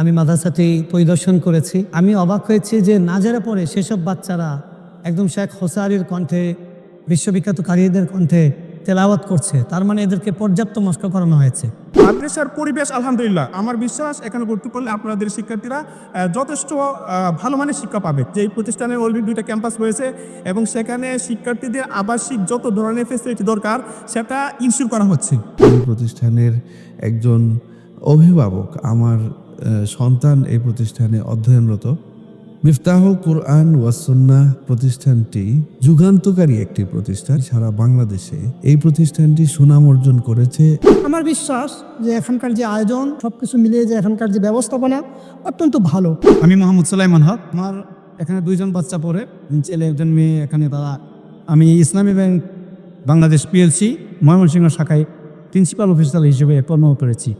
আমি মাদ্রাসাটি পরিদর্শন করেছি। আমি অবাক হয়েছি যে নাজারা পরে সেসব বাচ্চারা একদম শেখ হোসারির কণ্ঠে বিশ্ববিখ্যাত কারিদের কণ্ঠে তেলাওয়াত করছে। তার মানে এদেরকে পর্যাপ্ত মস্ক করানো হয়েছে। মাদ্রাসার পরিবেশ আলহামদুলিল্লাহ। আমার বিশ্বাস এখানে ভর্তি করলে আপনাদের শিক্ষার্থীরা যথেষ্ট ভালো মানের শিক্ষা পাবে। যে এই প্রতিষ্ঠানে অলরেডি দুইটা ক্যাম্পাস রয়েছে এবং সেখানে শিক্ষার্থীদের আবাসিক যত ধরনের ফেসিলিটি দরকার সেটা ইনস্যুর করা হচ্ছে। প্রতিষ্ঠানের একজন অভিভাবক আমার সন্তান এই প্রতিষ্ঠানে অধ্যয়নরত। মিফতাহ কোরআন ওয়াসন্না প্রতিষ্ঠানটি যুগান্তকারী একটি প্রতিষ্ঠান। সারা বাংলাদেশে এই প্রতিষ্ঠানটি সুনাম অর্জন করেছে। আমার বিশ্বাস যে এখানকার যে আয়োজন সব কিছু মিলিয়ে যে এখানকার যে ব্যবস্থাপনা অত্যন্ত ভালো। আমি মোহাম্মদ সুলাইমান হক। আমার এখানে দুইজন বাচ্চা পড়ে। ছেলে একজন মেয়ে এখানে তারা আমি ইসলামী ব্যাংক বাংলাদেশ পিএলসি ময়মনসিংহ শাখায় প্রিন্সিপাল অফিসার হিসেবে কর্ম করেছি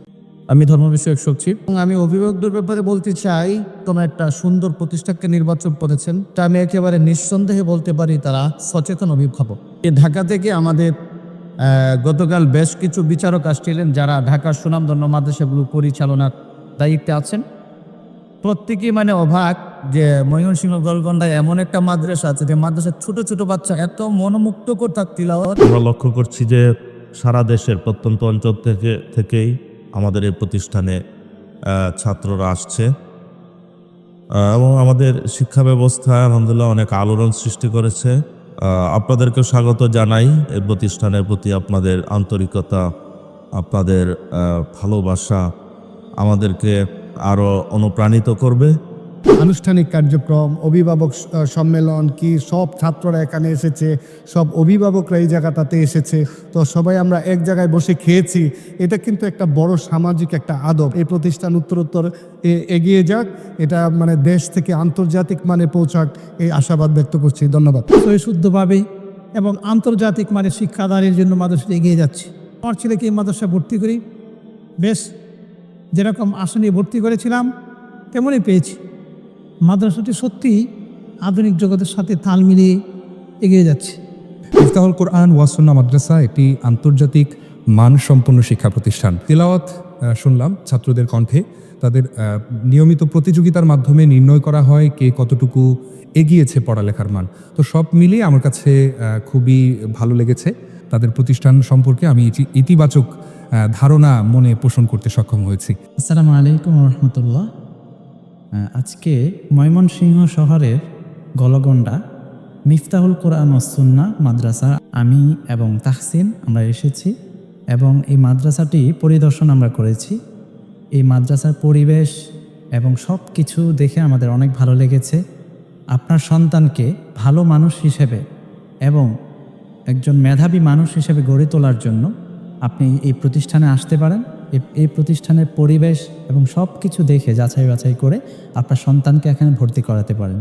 আমি ধর্ম বিষয়ক সচিব এবং আমি অভিভাবকদের ব্যাপারে বলতে চাই কোনো একটা সুন্দর প্রতিষ্ঠানকে নির্বাচন করেছেন। তা আমি একেবারে নিঃসন্দেহে বলতে পারি তারা সচেতন অভিভাবক। এ ঢাকা থেকে আমাদের গতকাল বেশ কিছু বিচারক আসছিলেন যারা ঢাকার সুনামধন্য মাদ্রাসাগুলো পরিচালনার দায়িত্বে আছেন। প্রত্যেকেই মানে অবাক যে ময়মনসিংহ গোলগন্ডায় এমন একটা মাদ্রাসা আছে যে মাদ্রাসার ছোট ছোট বাচ্চা এত মনোমুগ্ধকর তিলাওয়াত। আমরা লক্ষ্য করছি যে সারা দেশের প্রত্যন্ত অঞ্চল থেকে থেকেই আমাদের এই প্রতিষ্ঠানে ছাত্ররা আসছে। এবং আমাদের শিক্ষা ব্যবস্থা, আলহামদুলিল্লাহ, অনেক আলোড়ন সৃষ্টি করেছে। আপনাদেরকে স্বাগত জানাই। এই প্রতিষ্ঠানের প্রতি আপনাদের আন্তরিকতা, আপনাদের ভালোবাসা আমাদেরকে আরও অনুপ্রাণিত করবে। আনুষ্ঠানিক কার্যক্রম, অভিভাবক সম্মেলন কি সব ছাত্ররা এখানে এসেছে, সব অভিভাবকরা এই জায়গাটাতে এসেছে। তো সবাই আমরা এক জায়গায় বসে খেয়েছি। এটা কিন্তু একটা বড় সামাজিক একটা আদব। এই প্রতিষ্ঠান উত্তরোত্তর এগিয়ে যাক। এটা মানে দেশ থেকে আন্তর্জাতিক মানে পৌঁছাক। এই আশাবাদ ব্যক্ত করছি। ধন্যবাদ। তো শুদ্ধভাবে এবং আন্তর্জাতিক মানে শিক্ষাদানের জন্য মাদ্রাসাটি এগিয়ে যাচ্ছে। আমার ছেলেকে মাদ্রাসা ভর্তি করি। বেশ, যেরকম আসনে ভর্তি করেছিলাম, তেমনই পেয়েছি। মাদ্রাসাটি সত্যিই আধুনিক জগতের সাথে তাল মিলিয়ে এগিয়ে যাচ্ছে। ইফতাহুল কোরআন ওয়াসুন্না মাদ্রাসা একটি আন্তর্জাতিক মানসম্পন্ন শিক্ষা প্রতিষ্ঠান। তেলাওয়াত শুনলাম ছাত্রদের কণ্ঠে। তাদের নিয়মিত প্রতিযোগিতার মাধ্যমে নির্ণয় করা হয় কে কতটুকু এগিয়েছে পড়ালেখার মান। তো সব মিলিয়ে আমার কাছে খুবই ভালো লেগেছে। তাদের প্রতিষ্ঠান সম্পর্কে আমি ইতিবাচক ধারণা মনে পোষণ করতে সক্ষম হয়েছি। আসসালামু আলাইকুম রহমতুল্লাহ। আজকে ময়মনসিংহ শহরের গলগন্ডা মিফতাহুল কোরআন ওসুন্না মাদ্রাসা আমি এবং তাহসিন আমরা এসেছি এবং এই মাদ্রাসাটি পরিদর্শন আমরা করেছি। এই মাদ্রাসার পরিবেশ এবং সব কিছু দেখে আমাদের অনেক ভালো লেগেছে। আপনার সন্তানকে ভালো মানুষ হিসেবে এবং একজন মেধাবী মানুষ হিসেবে গড়ে তোলার জন্য আপনি এই প্রতিষ্ঠানে আসতে পারেন। এই প্রতিষ্ঠানের পরিবেশ এবং সব কিছু দেখে যাচাই বাছাই করে আপনার সন্তানকে এখানে ভর্তি করাতে পারেন।